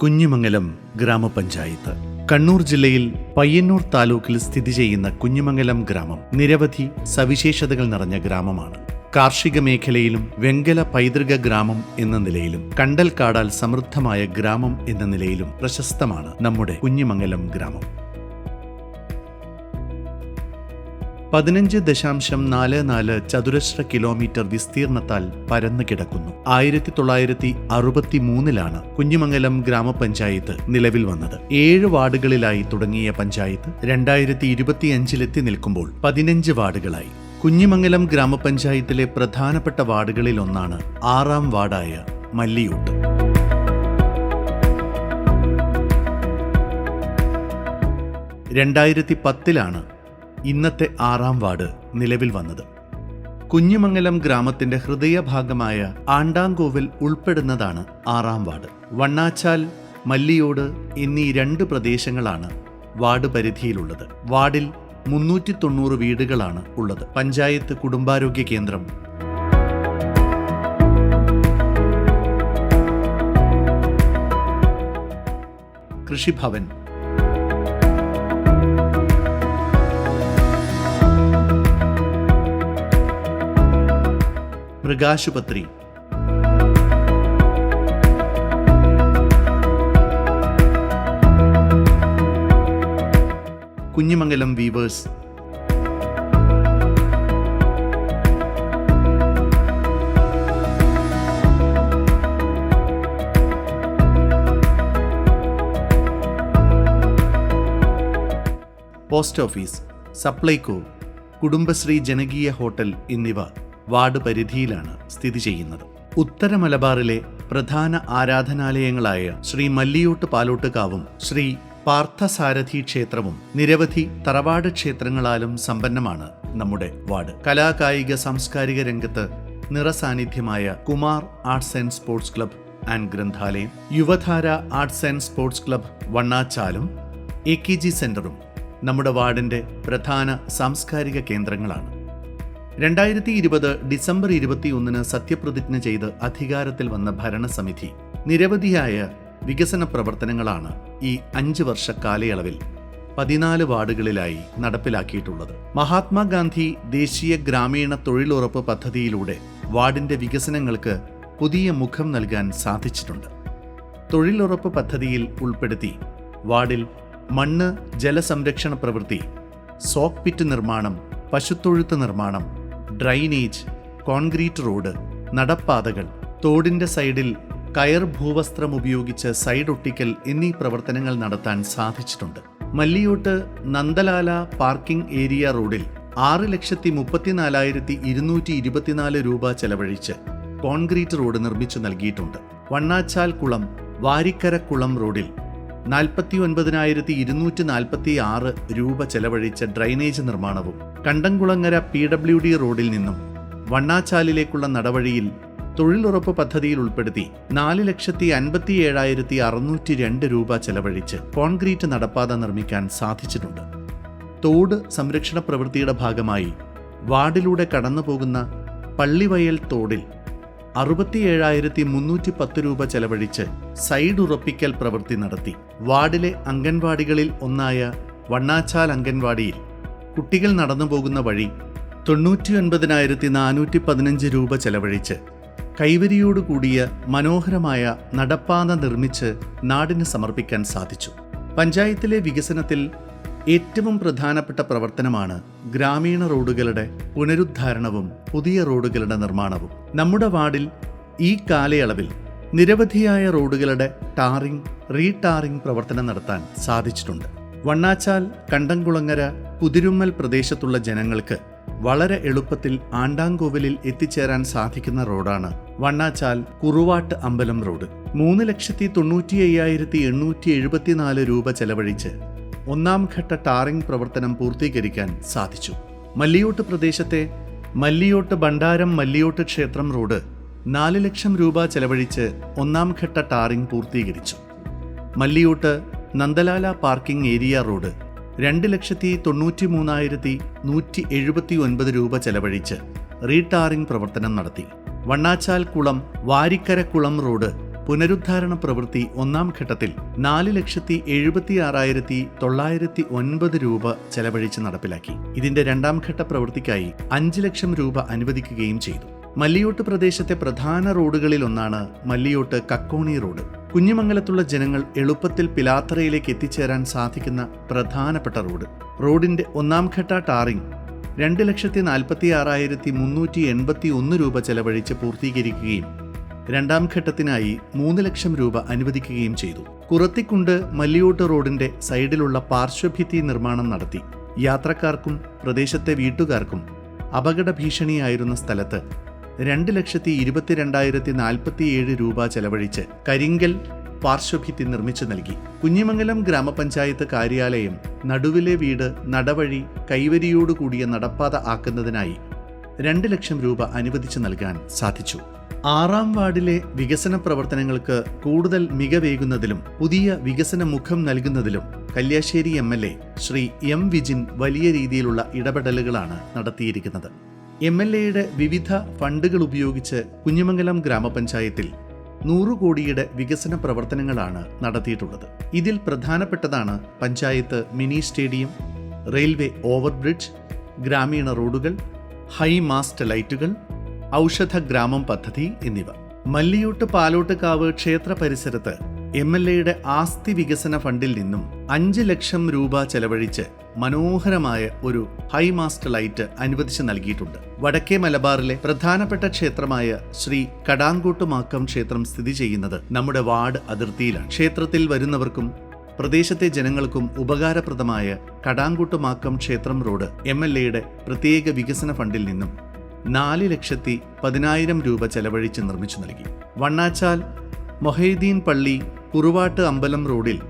കുഞ്ഞിമംഗലം ഗ്രാമപഞ്ചായത്ത്. കണ്ണൂർ ജില്ലയിൽ പയ്യന്നൂർ താലൂക്കിൽ സ്ഥിതി ചെയ്യുന്ന കുഞ്ഞുമംഗലം ഗ്രാമം നിരവധി സവിശേഷതകൾ നിറഞ്ഞ ഗ്രാമമാണ്. കാർഷിക മേഖലയിലും വെങ്കല പൈതൃക ഗ്രാമം എന്ന നിലയിലും കണ്ടൽ കാടാൽ സമൃദ്ധമായ ഗ്രാമം എന്ന നിലയിലും പ്രശസ്തമാണ് നമ്മുടെ കുഞ്ഞുമംഗലം ഗ്രാമം. പതിനഞ്ച് ദശാംശം നാല് നാല് ചതുരശ്ര കിലോമീറ്റർ വിസ്തീർണത്താൽ പരന്നു കിടക്കുന്നു. ആയിരത്തി തൊള്ളായിരത്തി അറുപത്തി മൂന്നിലാണ് കുഞ്ഞിമംഗലം ഗ്രാമപഞ്ചായത്ത് നിലവിൽ വന്നത്. ഏഴ് വാർഡുകളിലായി തുടങ്ങിയ പഞ്ചായത്ത് രണ്ടായിരത്തി ഇരുപത്തിയഞ്ചിലെത്തി നിൽക്കുമ്പോൾ പതിനഞ്ച് വാർഡുകളായി. കുഞ്ഞിമംഗലം ഗ്രാമപഞ്ചായത്തിലെ പ്രധാനപ്പെട്ട വാർഡുകളിൽ ഒന്നാണ് ആറാം വാർഡായ മല്ലിയൂട്ട്. രണ്ടായിരത്തി പത്തിലാണ് ഇന്നത്തെ ആറാം വാർഡ് നിലവിൽ വന്നത്. കുഞ്ഞിമംഗലം ഗ്രാമത്തിന്റെ ഹൃദയഭാഗമായ ആണ്ടാങ്കോവിൽ ഉൾപ്പെടുന്നതാണ് ആറാം വാർഡ്. വണ്ണാച്ചാൽ മല്ലിയോട് എന്നീ രണ്ട് പ്രദേശങ്ങളാണ് വാർഡ് പരിധിയിലുള്ളത്. വാർഡിൽ മുന്നൂറ്റി തൊണ്ണൂറ് വീടുകളാണ് ഉള്ളത്. പഞ്ചായത്ത് കുടുംബാരോഗ്യ കേന്ദ്രം. കൃഷിഭവൻ. മൃഗാശുപത്രി. Kunhimangalam weavers. Post office Supplyco Kudumbashree ജനകീയ ഹോട്ടൽ എന്നിവ. വാർഡ് പരിധിയിലാണ് സ്ഥിതി ചെയ്യുന്നത്. ഉത്തര മലബാറിലെ പ്രധാന ആരാധനാലയങ്ങളായ ശ്രീ മല്ലിയോട്ട് പാലോട്ടുകാവും ശ്രീ പാർത്ഥസാരഥി ക്ഷേത്രവും നിരവധി തറവാട് ക്ഷേത്രങ്ങളാലും സമ്പന്നമാണ് നമ്മുടെ വാർഡ്. കലാകായിക സാംസ്കാരിക രംഗത്ത് നിറസാന്നിധ്യമായ Kumar arts and sports club and ഗ്രന്ഥാലയം Yuvadhara arts and sports club വണ്ണാച്ചാലും A K G സെന്ററും നമ്മുടെ വാർഡിന്റെ പ്രധാന സാംസ്കാരിക കേന്ദ്രങ്ങളാണ്. രണ്ടായിരത്തി ഇരുപത് ഡിസംബർ ഇരുപത്തിയൊന്നിന് സത്യപ്രതിജ്ഞ ചെയ്ത് അധികാരത്തിൽ വന്ന ഭരണസമിതി നിരവധിയായ വികസന പ്രവർത്തനങ്ങളാണ് ഈ അഞ്ച് വർഷ കാലയളവിൽ പതിനാല് വാർഡുകളിലായി നടപ്പിലാക്കിയിട്ടുള്ളത്. മഹാത്മാഗാന്ധി ദേശീയ ഗ്രാമീണ തൊഴിലുറപ്പ് പദ്ധതിയിലൂടെ വാർഡിന്റെ വികസനങ്ങൾക്ക് പുതിയ മുഖം നൽകാൻ സാധിച്ചിട്ടുണ്ട്. തൊഴിലുറപ്പ് പദ്ധതിയിൽ ഉൾപ്പെടുത്തി വാർഡിൽ മണ്ണ് ജലസംരക്ഷണ പ്രവൃത്തി സോക്ക് പിറ്റ് നിർമ്മാണം പശുത്തൊഴുത്ത് നിർമ്മാണം ഡ്രൈനേജ് കോൺക്രീറ്റ് റോഡ് നടപ്പാതകൾ തോടിന്റെ സൈഡിൽ കയർ ഭൂവസ്ത്രം ഉപയോഗിച്ച് സൈഡ് ഒട്ടിക്കൽ എന്നീ പ്രവർത്തനങ്ങൾ നടത്താൻ സാധിച്ചിട്ടുണ്ട്. മല്ലിയോട്ട് നന്ദലാല പാർക്കിംഗ് ഏരിയ റോഡിൽ ആറ് ലക്ഷത്തി മുപ്പത്തിനാലായിരത്തി ഇരുന്നൂറ്റി ഇരുപത്തിനാല് രൂപ ചെലവഴിച്ച് കോൺക്രീറ്റ് റോഡ് നിർമ്മിച്ചു നൽകിയിട്ടുണ്ട്. വണ്ണാച്ചാൽ കുളം വാരിക്കര കുളം റോഡിൽ നാൽപ്പത്തി ഒൻപതിനായിരത്തി ഇരുന്നൂറ്റി നാൽപ്പത്തി ആറ് രൂപ ചെലവഴിച്ച ഡ്രൈനേജ് നിർമ്മാണവും കണ്ടംകുളങ്ങര പി ഡബ്ല്യു ഡി റോഡിൽ നിന്നും വണ്ണാച്ചാലിലേക്കുള്ള നടവഴിയിൽ തൊഴിലുറപ്പ് പദ്ധതിയിൽ ഉൾപ്പെടുത്തി നാല് ലക്ഷത്തി അൻപത്തി ഏഴായിരത്തി അറുന്നൂറ്റി രണ്ട് രൂപ ചെലവഴിച്ച് കോൺക്രീറ്റ് നടപ്പാത നിർമ്മിക്കാൻ സാധിച്ചിട്ടുണ്ട്. തോട് സംരക്ഷണ പ്രവൃത്തിയുടെ ഭാഗമായി വാർഡിലൂടെ കടന്നുപോകുന്ന പള്ളിവയൽ തോടിൽ അറുപത്തിയേഴായിരത്തി മുന്നൂറ്റി പത്ത് രൂപ ചെലവഴിച്ച് സൈഡ് ഉറപ്പിക്കൽ പ്രവൃത്തി നടത്തി. വാർഡിലെ അംഗൻവാടികളിൽ ഒന്നായ വണ്ണാച്ചാൽ അംഗൻവാടിയിൽ കുട്ടികൾ നടന്നു പോകുന്ന വഴി തൊണ്ണൂറ്റി ഒൻപതിനായിരത്തി നാനൂറ്റി പതിനഞ്ച് രൂപ ചെലവഴിച്ച് കൈവരിയോടുകൂടിയ മനോഹരമായ നടപ്പാത നിർമ്മിച്ച് നാടിന് സമർപ്പിക്കാൻ സാധിച്ചു. പഞ്ചായത്തിലെ വികസനത്തിൽ ഏറ്റവും പ്രധാനപ്പെട്ട പ്രവർത്തനമാണ് ഗ്രാമീണ റോഡുകളുടെ പുനരുദ്ധാരണവും പുതിയ റോഡുകളുടെ നിർമ്മാണവും. നമ്മുടെ വാർഡിൽ ഈ കാലയളവിൽ നിരവധിയായ റോഡുകളുടെ ടാറിംഗ് റീടാറിംഗ് പ്രവർത്തനം നടത്താൻ സാധിച്ചിട്ടുണ്ട്. വണ്ണാച്ചാൽ കണ്ടംകുളങ്ങര കുതിരുമ്മൽ പ്രദേശത്തുള്ള ജനങ്ങൾക്ക് വളരെ എളുപ്പത്തിൽ ആണ്ടാങ്കോവിലിൽ എത്തിച്ചേരാൻ സാധിക്കുന്ന റോഡാണ് വണ്ണാച്ചാൽ കുറുവാട്ട് അമ്പലം റോഡ്. മൂന്ന് ലക്ഷത്തി തൊണ്ണൂറ്റി അയ്യായിരത്തി എണ്ണൂറ്റി എഴുപത്തിനാല് രൂപ ചെലവഴിച്ച് ഒന്നാം ഘട്ട ടാറിംഗ് പ്രവർത്തനം പൂർത്തീകരിക്കാൻ സാധിച്ചു. മല്ലിയോട്ട് പ്രദേശത്തെ മല്ലിയോട്ട് ഭണ്ഡാരം മല്ലിയോട്ട് ക്ഷേത്രം റോഡ് നാല് ലക്ഷം രൂപ ചെലവഴിച്ച് ഒന്നാം ഘട്ട ടാറിംഗ് പൂർത്തീകരിച്ചു. Malliyot Nandalala parking area road രണ്ട് ലക്ഷത്തി തൊണ്ണൂറ്റി മൂന്നായിരത്തി നൂറ്റി എഴുപത്തി ഒൻപത് രൂപ ചെലവഴിച്ച് റീടാറിംഗ് പ്രവർത്തനം നടത്തി. വണ്ണാച്ചാൽ കുളം വാരിക്കരക്കുളം റോഡ് പുനരുദ്ധാരണ പ്രവൃത്തി ഒന്നാം ഘട്ടത്തിൽ നാല് ലക്ഷത്തി എഴുപത്തി ആറായിരത്തി തൊള്ളായിരത്തി ഒൻപത് രൂപ ചെലവഴിച്ച് നടപ്പിലാക്കി. ഇതിന്റെ രണ്ടാം ഘട്ട പ്രവൃത്തിക്കായി അഞ്ച് ലക്ഷം രൂപ അനുവദിക്കുകയും ചെയ്തു. മല്ലിയോട്ട് പ്രദേശത്തെ പ്രധാന റോഡുകളിലൊന്നാണ് മല്ലിയോട്ട് കക്കോണി റോഡ്. കുഞ്ഞുമംഗലത്തുള്ള ജനങ്ങൾ എളുപ്പത്തിൽ പിലാത്തറയിലേക്ക് എത്തിച്ചേരാൻ സാധിക്കുന്ന പ്രധാനപ്പെട്ട റോഡ്. റോഡിന്റെ ഒന്നാം ഘട്ട ടാറിംഗ് രണ്ട് ലക്ഷത്തി നാൽപ്പത്തി ആറായിരത്തി മുന്നൂറ്റി എൺപത്തി ഒന്ന് രൂപ ചെലവഴിച്ച് പൂർത്തീകരിക്കുകയും രണ്ടാം ഘട്ടത്തിനായി മൂന്ന് ലക്ഷം രൂപ അനുവദിക്കുകയും ചെയ്തു. കുറത്തിക്കുണ്ട് മല്ലിയോട്ട് റോഡിന്റെ സൈഡിലുള്ള പാർശ്വഭിത്തി നിർമ്മാണം നടത്തി. യാത്രക്കാർക്കും പ്രദേശത്തെ വീട്ടുകാർക്കും അപകട ഭീഷണിയായിരുന്ന സ്ഥലത്ത് രണ്ട് ലക്ഷത്തി ഇരുപത്തിരണ്ടായിരത്തി നാൽപ്പത്തിയേഴ് രൂപ ചെലവഴിച്ച് കരിങ്കൽ പാർശ്വഭിത്തി നിർമ്മിച്ചു നൽകി. കുഞ്ഞിമംഗലം ഗ്രാമപഞ്ചായത്ത് കാര്യാലയം നടുവിലെ വീട് നടവഴി കൈവരിയോടുകൂടിയ നടപ്പാത ആക്കുന്നതിനായി രണ്ട് ലക്ഷം രൂപ അനുവദിച്ചു നൽകാൻ സാധിച്ചു. ആറാം വാർഡിലെ വികസന പ്രവർത്തനങ്ങൾക്ക് കൂടുതൽ മികവേകുന്നതിലും പുതിയ വികസന മുഖം നൽകുന്നതിലും Kalliasseri M L A Shri M Vijin വലിയ രീതിയിലുള്ള ഇടപെടലുകളാണ് നടത്തിയിരിക്കുന്നത്. എം എൽ എയുടെ വിവിധ ഫണ്ടുകൾ ഉപയോഗിച്ച് കുഞ്ഞുമംഗലം ഗ്രാമപഞ്ചായത്തിൽ നൂറ് കോടിയുടെ വികസന പ്രവർത്തനങ്ങളാണ് നടത്തിയിട്ടുള്ളത്. ഇതിൽ പ്രധാനപ്പെട്ടതാണ് panchayat mini stadium railway overbridge ഗ്രാമീണ റോഡുകൾ ഹൈ മാസ്റ്റ് ലൈറ്റുകൾ ഔഷധ ഗ്രാമം പദ്ധതി എന്നിവ. മല്ലിയോട്ട് പാലോട്ടുകാവ് ക്ഷേത്ര പരിസരത്ത് എം എൽ എയുടെ ആസ്തി വികസന ഫണ്ടിൽ നിന്നും അഞ്ച് ലക്ഷം രൂപ ചെലവഴിച്ച് മനോഹരമായ ഒരു ഹൈ മാസ്റ്റ് ലൈറ്റ് അനുവദിച്ച് നൽകിയിട്ടുണ്ട്. വടക്കേ മലബാറിലെ പ്രധാനപ്പെട്ട ക്ഷേത്രമായ ശ്രീ കടാങ്കോട്ടുമാക്കം ക്ഷേത്രം സ്ഥിതി ചെയ്യുന്നത് നമ്മുടെ വാർഡ് അതിർത്തിയിലാണ്. ക്ഷേത്രത്തിൽ വരുന്നവർക്കും പ്രദേശത്തെ ജനങ്ങൾക്കും ഉപകാരപ്രദമായ കടാങ്കുട്ടുമാക്കം ക്ഷേത്രം റോഡ് എം എൽ എയുടെ പ്രത്യേക വികസന ഫണ്ടിൽ നിന്നും നാല് ലക്ഷത്തി പതിനായിരം രൂപ ചെലവഴിച്ച് നിർമ്മിച്ചു നൽകി. വണ്ണാച്ചാൽ മൊഹൈദീൻ പള്ളി കുറുവാട്ട് അമ്പലം റോഡിൽ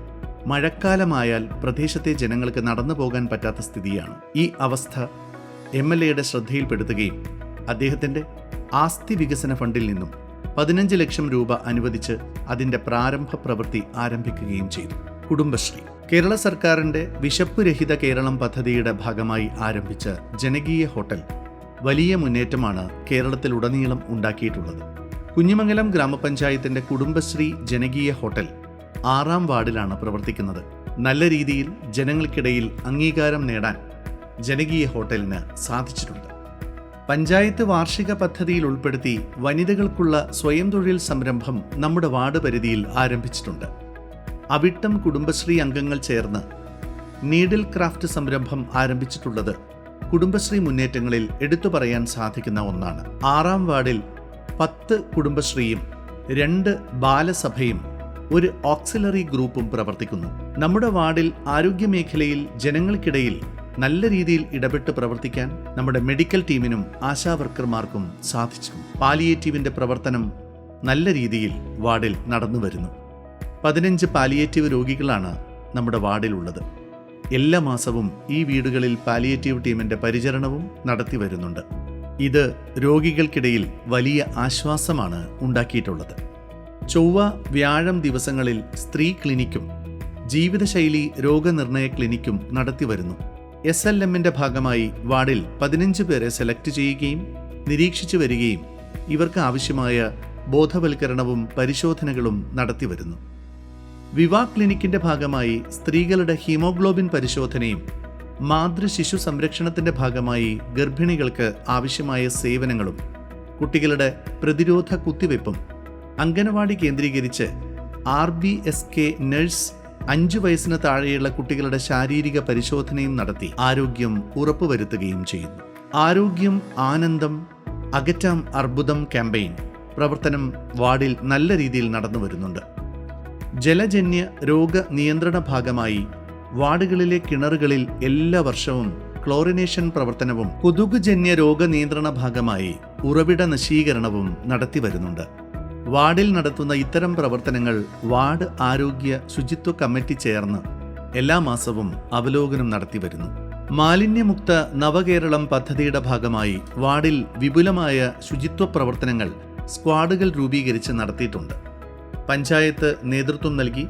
മഴക്കാലമായാൽ പ്രദേശത്തെ ജനങ്ങൾക്ക് നടന്നു പോകാൻ പറ്റാത്ത സ്ഥിതിയാണ്. ഈ അവസ്ഥ എം എൽ എയുടെ ശ്രദ്ധയിൽപ്പെടുത്തുകയും അദ്ദേഹത്തിന്റെ ആസ്തി വികസന ഫണ്ടിൽ നിന്നും പതിനഞ്ച് ലക്ഷം രൂപ അനുവദിച്ച് അതിന്റെ പ്രാരംഭ പ്രവൃത്തി ആരംഭിക്കുകയും ചെയ്തു. കുടുംബശ്രീ. കേരള സർക്കാരിന്റെ വിശപ്പ് രഹിത കേരളം പദ്ധതിയുടെ ഭാഗമായി ആരംഭിച്ച ജനകീയ ഹോട്ടൽ വലിയ മുന്നേറ്റമാണ് കേരളത്തിലുടനീളം ഉണ്ടാക്കിയിട്ടുള്ളത്. കുഞ്ഞിമംഗലം ഗ്രാമപഞ്ചായത്തിന്റെ കുടുംബശ്രീ ജനകീയ ഹോട്ടൽ ആറാം വാർഡിലാണ് പ്രവർത്തിക്കുന്നത്. നല്ല രീതിയിൽ ജനങ്ങൾക്കിടയിൽ അംഗീകാരം നേടാൻ ജനകീയ ഹോട്ടലിന് സാധിച്ചിട്ടുണ്ട്. പഞ്ചായത്ത് വാർഷിക പദ്ധതിയിൽ ഉൾപ്പെടുത്തി വനിതകൾക്കുള്ള സ്വയം തൊഴിൽ സംരംഭം നമ്മുടെ വാർഡ് പരിധിയിൽ ആരംഭിച്ചിട്ടുണ്ട്. അവിട്ടം കുടുംബശ്രീ അംഗങ്ങൾ ചേർന്ന് നീഡിൽ ക്രാഫ്റ്റ് സംരംഭം ആരംഭിച്ചിട്ടുള്ളത് കുടുംബശ്രീ മുന്നേറ്റങ്ങളിൽ എടുത്തു പറയാൻ സാധിക്കുന്ന ഒന്നാണ്. ആറാം വാർഡിൽ പത്ത് കുടുംബശ്രീയും രണ്ട് ബാലസഭയും ഒരു ഓക്സിലറി ഗ്രൂപ്പും പ്രവർത്തിക്കുന്നു. നമ്മുടെ വാർഡിൽ ആരോഗ്യമേഖലയിൽ ജനങ്ങൾക്കിടയിൽ നല്ല രീതിയിൽ ഇടപെട്ട് പ്രവർത്തിക്കാൻ നമ്മുടെ മെഡിക്കൽ ടീമിനും ആശാവർക്കർമാർക്കും സാധിച്ചു. പാലിയേറ്റീവിന്റെ പ്രവർത്തനം നല്ല രീതിയിൽ വാർഡിൽ നടന്നു വരുന്നു. പതിനഞ്ച് പാലിയേറ്റീവ് രോഗികളാണ് നമ്മുടെ വാർഡിലുള്ളത്. എല്ലാ മാസവും ഈ വീടുകളിൽ പാലിയേറ്റീവ് ടീമിന്റെ പരിചരണവും നടത്തി വരുന്നുണ്ട്. ഇത് രോഗികൾക്കിടയിൽ വലിയ ആശ്വാസമാണ് ഉണ്ടാക്കിയിട്ടുള്ളത്. ചൊവ്വ വ്യാഴം ദിവസങ്ങളിൽ സ്ത്രീ ക്ലിനിക്കും ജീവിതശൈലി രോഗനിർണയ ക്ലിനിക്കും നടത്തി വരുന്നു. എസ് എൽ എമ്മിന്റെ ഭാഗമായി വാർഡിൽ പതിനഞ്ച് പേരെ സെലക്ട് ചെയ്യുകയും നിരീക്ഷിച്ചു വരികയും ഇവർക്ക് ആവശ്യമായ ബോധവൽക്കരണവും പരിശോധനകളും നടത്തി വരുന്നു. വിവാ ക്ലിനിക്കിന്റെ ഭാഗമായി സ്ത്രീകളുടെ ഹീമോഗ്ലോബിൻ പരിശോധനയും മാതൃ ശിശു സംരക്ഷണത്തിന്റെ ഭാഗമായി ഗർഭിണികൾക്ക് ആവശ്യമായ സേവനങ്ങളും കുട്ടികളുടെ പ്രതിരോധ കുത്തിവയ്പ്പും അംഗനവാടി കേന്ദ്രീകരിച്ച് R B S K nurse അഞ്ചു വയസ്സിന് താഴെയുള്ള കുട്ടികളുടെ ശാരീരിക പരിശോധനയും നടത്തി ആരോഗ്യം ഉറപ്പുവരുത്തുകയും ചെയ്യുന്നു. ആരോഗ്യം ആനന്ദം അകറ്റാം അർബുദം ക്യാമ്പയിൻ പ്രവർത്തനം വാർഡിൽ നല്ല രീതിയിൽ നടന്നു വരുന്നുണ്ട് ജലജന്യ രോഗ നിയന്ത്രണ ഭാഗമായി വാർഡുകളിലെ കിണറുകളിൽ എല്ലാ വർഷവും ക്ലോറിനേഷൻ പ്രവർത്തനവും കൊതുകുജന്യ രോഗ നിയന്ത്രണ ഭാഗമായി ഉറവിട നശീകരണവും നടത്തി വരുന്നുണ്ട്. വാർഡിൽ നടത്തുന്ന ഇത്തരം പ്രവർത്തനങ്ങൾ വാർഡ് ആരോഗ്യ ശുചിത്വ കമ്മിറ്റി ചേർന്ന് എല്ലാ മാസവും അവലോകനം നടത്തി വരുന്നു. മാലിന്യമുക്ത നവകേരളം പദ്ധതിയുടെ ഭാഗമായി വാർഡിൽ വിപുലമായ ശുചിത്വ പ്രവർത്തനങ്ങൾ സ്ക്വാഡുകൾ രൂപീകരിച്ച് നടത്തിയിട്ടുണ്ട്. പഞ്ചായത്ത് നേതൃത്വം നൽകി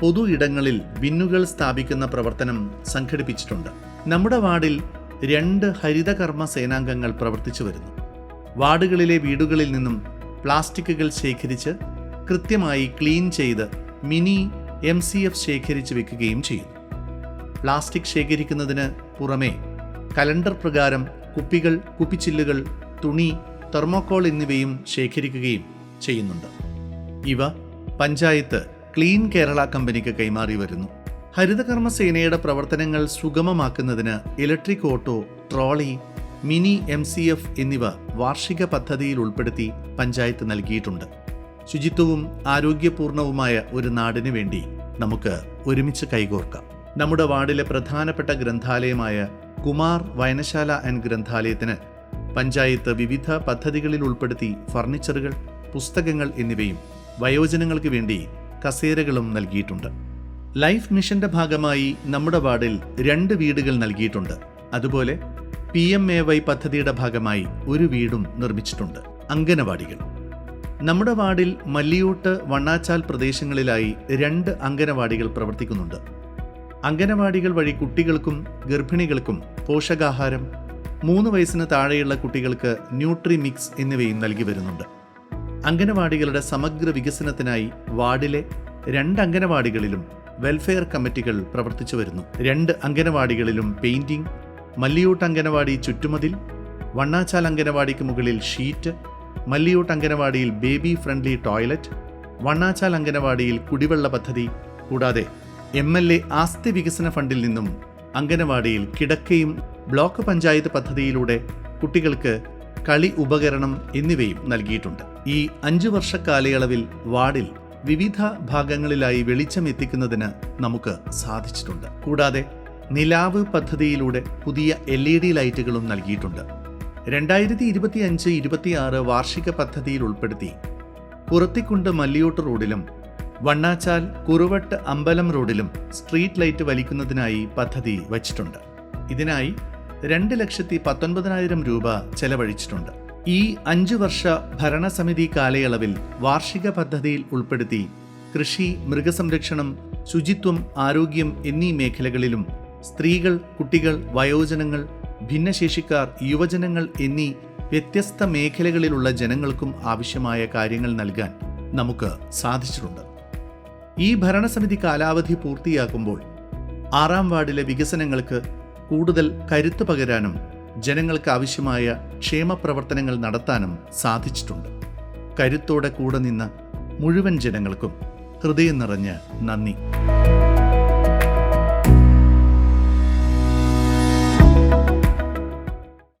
പൊതു ഇടങ്ങളിൽ ബിന്നുകൾ സ്ഥാപിക്കുന്ന പ്രവർത്തനം സംഘടിപ്പിച്ചിട്ടുണ്ട്. നമ്മുടെ വാർഡിൽ രണ്ട് ഹരിതകർമ്മ സേനാംഗങ്ങൾ പ്രവർത്തിച്ചു വരുന്നു. വാർഡുകളിലെ വീടുകളിൽ നിന്നും പ്ലാസ്റ്റിക്കുകൾ ശേഖരിച്ച് കൃത്യമായി ക്ലീൻ ചെയ്ത് മിനി എം സി എഫ് ശേഖരിച്ച് വെക്കുകയും ചെയ്യുന്നു. പ്ലാസ്റ്റിക് ശേഖരിക്കുന്നതിന് പുറമെ കലണ്ടർ പ്രകാരം കുപ്പികൾ കുപ്പിച്ചില്ലുകൾ തുണി തെർമോക്കോൾ എന്നിവയും ശേഖരിക്കുകയും ചെയ്യുന്നുണ്ട്. ഇവ പഞ്ചായത്ത് ക്ലീൻ കേരള കമ്പനിക്ക് കൈമാറി വരുന്നു. ഹരിതകർമ്മ സേനയുടെ പ്രവർത്തനങ്ങൾ സുഗമമാക്കുന്നതിന് electric auto trolley mini M C F എന്നിവ വാർഷിക പദ്ധതിയിൽ ഉൾപ്പെടുത്തി പഞ്ചായത്ത് നൽകിയിട്ടുണ്ട്. ശുചിത്വവും ആരോഗ്യപൂർണവുമായ ഒരു നാടിനു വേണ്ടി നമുക്ക് ഒരുമിച്ച് കൈകോർക്കാം. നമ്മുടെ വാർഡിലെ പ്രധാനപ്പെട്ട ഗ്രന്ഥാലയമായ കുമാർ വായനശാല ആൻഡ് ഗ്രന്ഥാലയത്തിന് പഞ്ചായത്ത് വിവിധ പദ്ധതികളിൽ ഉൾപ്പെടുത്തി ഫർണിച്ചറുകൾ പുസ്തകങ്ങൾ എന്നിവയും വയോജനങ്ങൾക്ക് വേണ്ടി കസേരകളും നൽകിയിട്ടുണ്ട്. ലൈഫ് മിഷന്റെ ഭാഗമായി നമ്മുടെ വാർഡിൽ രണ്ട് വീടുകൾ നൽകിയിട്ടുണ്ട്. അതുപോലെ പി എം എ വൈ പദ്ധതിയുടെ ഭാഗമായി ഒരു വീടും നിർമ്മിച്ചിട്ടുണ്ട് അങ്കനവാടികൾ നമ്മുടെ വാർഡിൽ മല്ലിയൂട്ട് വണ്ണാച്ചാൽ പ്രദേശങ്ങളിലായി രണ്ട് അങ്കനവാടികൾ പ്രവർത്തിക്കുന്നുണ്ട്. അങ്കനവാടികൾ വഴി കുട്ടികൾക്കും ഗർഭിണികൾക്കും പോഷകാഹാരം മൂന്ന് വയസ്സിന് താഴെയുള്ള കുട്ടികൾക്ക് ന്യൂട്രി മിക്സ് എന്നിവയും നൽകി വരുന്നുണ്ട്. അങ്കനവാടികളുടെ സമഗ്ര വികസനത്തിനായി വാർഡിലെ രണ്ട് അംഗനവാടികളിലും വെൽഫെയർ കമ്മിറ്റികൾ പ്രവർത്തിച്ചു വരുന്നു. രണ്ട് അംഗനവാടികളിലും പെയിന്റിംഗ് മല്ലിയൂട്ട് അംഗനവാടി ചുറ്റുമതിൽ വണ്ണാച്ചാൽ അംഗനവാടിക്ക് മുകളിൽ ഷീറ്റ് മല്ലിയൂട്ട് അംഗനവാടിയിൽ ബേബി ഫ്രണ്ട്ലി ടോയ്ലറ്റ് വണ്ണാച്ചാൽ അംഗനവാടിയിൽ കുടിവെള്ള പദ്ധതി കൂടാതെ എം എൽ എ ആസ്തി വികസന ഫണ്ടിൽ നിന്നും അംഗനവാടിയിൽ കിടക്കയും ബ്ലോക്ക് പഞ്ചായത്ത് പദ്ധതിയിലൂടെ കുട്ടികൾക്ക് കളി ഉപകരണം എന്നിവയും നൽകിയിട്ടുണ്ട്. ഈ അഞ്ചു വർഷ കാലയളവിൽ വാർഡിൽ വിവിധ ഭാഗങ്ങളിലായി വെളിച്ചം എത്തിക്കുന്നതിന് നമുക്ക് സാധിച്ചിട്ടുണ്ട്. കൂടാതെ നിലാവ് പദ്ധതിയിലൂടെ പുതിയ എൽ ഇ ഡി ലൈറ്റുകളും നൽകിയിട്ടുണ്ട്. രണ്ടായിരത്തി ഇരുപത്തി അഞ്ച് ഇരുപത്തിയാറ് വാർഷിക പദ്ധതിയിൽ ഉൾപ്പെടുത്തി പുറത്തിക്കുണ്ട് മല്ലിയോട്ട് റോഡിലും വണ്ണാച്ചാൽ കുറുവട്ട് അമ്പലം റോഡിലും സ്ട്രീറ്റ് ലൈറ്റ് വലിക്കുന്നതിനായി പദ്ധതി വച്ചിട്ടുണ്ട്. ഇതിനായി രണ്ട് ലക്ഷത്തി പത്തൊൻപതിനായിരം രൂപ ചെലവഴിച്ചിട്ടുണ്ട്. ഈ അഞ്ചു വർഷ ഭരണസമിതി കാലയളവിൽ വാർഷിക പദ്ധതിയിൽ ഉൾപ്പെടുത്തി കൃഷി മൃഗസംരക്ഷണം ശുചിത്വം ആരോഗ്യം എന്നീ മേഖലകളിലും സ്ത്രീകൾ കുട്ടികൾ വയോജനങ്ങൾ ഭിന്നശേഷിക്കാർ യുവജനങ്ങൾ എന്നീ വ്യത്യസ്ത മേഖലകളിലുള്ള ജനങ്ങൾക്കും ആവശ്യമായ കാര്യങ്ങൾ നൽകാൻ നമുക്ക് സാധിച്ചിട്ടുണ്ട്. ഈ ഭരണസമിതി കാലാവധി പൂർത്തിയാക്കുമ്പോൾ ആറാം വാർഡിലെ വികസനങ്ങൾക്ക് കൂടുതൽ കരുത്തു പകരാനും ജനങ്ങൾക്ക് ആവശ്യമായ ക്ഷേമ പ്രവർത്തനങ്ങൾ നടത്താനും സാധിച്ചിട്ടുണ്ട്. കരുത്തോടെ കൂടെ നിന്ന് മുഴുവൻ ജനങ്ങൾക്കും ഹൃദയം നിറഞ്ഞ് നന്ദി.